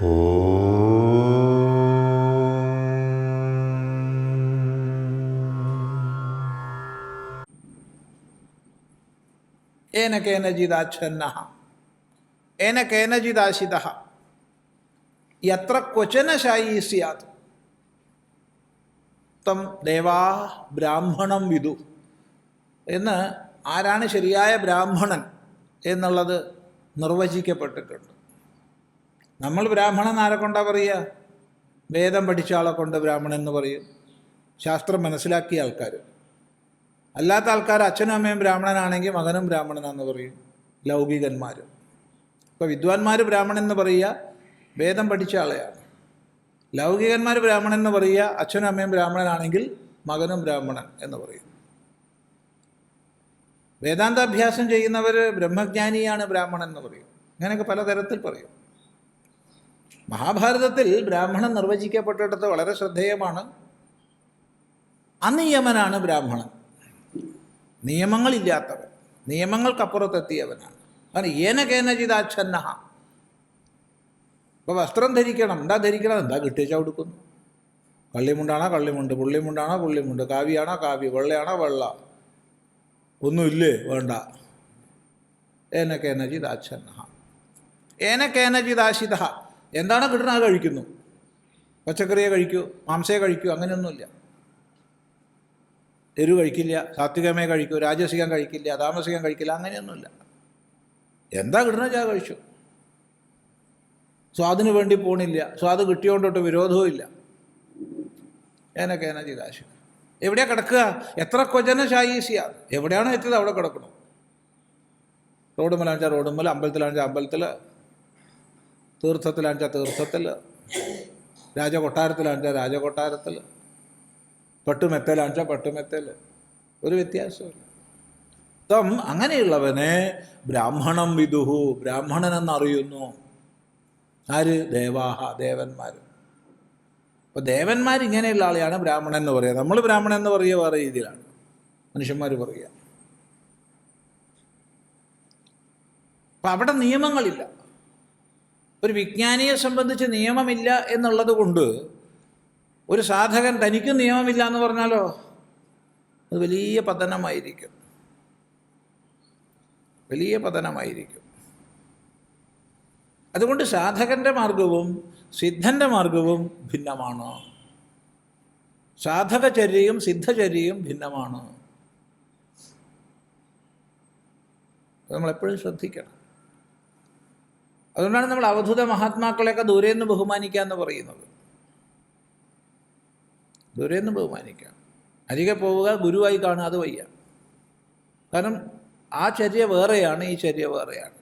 ഏന കേനചിദാച്ഛന്ന ഏന കേനചിദാശിത യത്ര ക്വചന സ്യാത് തം ദേവാ ബ്രാഹ്മണം വിദു. എന്ന് ആരാണ് ശരിയായ ബ്രാഹ്മണൻ എന്നുള്ളത് നിർവചിക്കപ്പെട്ടിട്ടുണ്ട്. നമ്മൾ ബ്രാഹ്മണൻ ആരെ കൊണ്ടാ പറയുക? വേദം പഠിച്ച ആളെ കൊണ്ട് ബ്രാഹ്മണൻ എന്ന് പറയും. ശാസ്ത്രം മനസ്സിലാക്കിയ ആൾക്കാർ. അല്ലാത്ത ആൾക്കാർ അച്ഛനും അമ്മയും ബ്രാഹ്മണനാണെങ്കിൽ മകനും ബ്രാഹ്മണനാന്ന് പറയും. ലൗകികന്മാർ ഇപ്പോൾ വിദ്വാൻമാർ ബ്രാഹ്മണൻ എന്ന് പറയുക വേദം പഠിച്ച ആളെയാണ്. ലൗകികന്മാർ ബ്രാഹ്മണൻ എന്ന് പറയുക അച്ഛനും അമ്മയും ബ്രാഹ്മണനാണെങ്കിൽ മകനും ബ്രാഹ്മണൻ എന്ന് പറയും. വേദാന്താഭ്യാസം ചെയ്യുന്നവർ ബ്രഹ്മജ്ഞാനിയാണ് ബ്രാഹ്മണൻ എന്ന് പറയും. അങ്ങനെയൊക്കെ പലതരത്തിൽ പറയും. മഹാഭാരതത്തിൽ ബ്രാഹ്മണൻ നിർവചിക്കപ്പെട്ടിടത്ത് വളരെ ശ്രദ്ധേയമാണ്. അനിയമനാണ് ബ്രാഹ്മണൻ. നിയമങ്ങളില്ലാത്തവൻ. നിയമങ്ങൾക്കപ്പുറത്തെത്തിയവനാണ്. അവന് ഏന കേനചിതാച്ഛന്ന ഇപ്പോൾ വസ്ത്രം ധരിക്കണം. എന്താ ധരിക്കണം? എന്താ കിട്ടിയച്ചാൽ കൊടുക്കുന്നു കള്ളിമുണ്ടാണോ കള്ളിമുണ്ട്? പുള്ളിമുണ്ടാണോ പുള്ളിമുണ്ട്? കാവ്യാണോ കാവ്യ വെള്ളയാണോ വെള്ള? ഒന്നുമില്ലേ? വേണ്ട. ഏന കേനചിതാച്ഛന്ന ഏന കേനചിതാശിത എന്താണോ കിട്ടണം അത് കഴിക്കുന്നു. പച്ചക്കറിയെ കഴിക്കൂ മാംസയെ കഴിക്കൂ അങ്ങനെയൊന്നുമില്ല. എരു കഴിക്കില്ല സാത്വികമേ കഴിക്കൂ രാജസികം കഴിക്കില്ല താമസികം കഴിക്കില്ല അങ്ങനെയൊന്നുമില്ല. എന്താ കിട്ടണ ചാ കഴിച്ചു. സ്വാദിന് വേണ്ടി പോണില്ല സ്വാദ് കിട്ടിയോണ്ടോട്ട് വിരോധവും ഇല്ല. ഏനക്കേന ചിതാശു എവിടെയാ കിടക്കുക? എത്ര കൊജന ശായീസിയ. എവിടെയാണോ എത്തിയത് അവിടെ കിടക്കണം. റോഡ് റോഡുമ്മലാണെച്ചാൽ റോഡുമ്മൽ അമ്പലത്തിലാണെച്ചാൽ അമ്പലത്തിൽ തീർത്ഥത്തിലാണെച്ചാൽ തീർത്ഥത്തിൽ രാജകൊട്ടാരത്തിലാണെച്ചാൽ രാജകൊട്ടാരത്തിൽ പട്ടുമെത്തലാണെച്ചാൽ പട്ടുമെത്തൽ. ഒരു വ്യത്യാസമില്ല തം അങ്ങനെയുള്ളവനെ ബ്രാഹ്മണം വിദുഹു ബ്രാഹ്മണൻ എന്നറിയുന്നു ആര്? ദേവാഹ ദേവന്മാർ. അപ്പോൾ ദേവന്മാർ ഇങ്ങനെയുള്ള ആളെയാണ് ബ്രാഹ്മണൻ എന്ന് പറയുക. നമ്മൾ ബ്രാഹ്മണൻ എന്ന് പറയുക വേറെ രീതിയിലാണ്. മനുഷ്യന്മാർ പറയുക. അപ്പം അവിടെ നിയമങ്ങളില്ല. ഒരു വിജ്ഞാനിയെ സംബന്ധിച്ച് നിയമമില്ല എന്നുള്ളത് കൊണ്ട് ഒരു സാധകൻ തനിക്കും നിയമമില്ല എന്ന് പറഞ്ഞാലോ അത് വലിയ പതനമായിരിക്കും. വലിയ പതനമായിരിക്കും. അതുകൊണ്ട് സാധകന്റെ മാർഗവും സിദ്ധന്റെ മാർഗവും ഭിന്നമാണ്. സാധകചര്യയും സിദ്ധചര്യയും ഭിന്നമാണ്. നമ്മളെപ്പോഴും ശ്രദ്ധിക്കണം. അതുകൊണ്ടാണ് നമ്മൾ അവധൂത മഹാത്മാക്കളെയൊക്കെ ദൂരെ നിന്ന് ബഹുമാനിക്കുക എന്ന് പറയുന്നത്. ദൂരെ നിന്ന് ബഹുമാനിക്കുക. അരികെ പോവുക ഗുരുവായി കാണുക അത് വയ്യ. കാരണം ആ ചര്യ വേറെയാണ് ഈ ചര്യ വേറെയാണ്.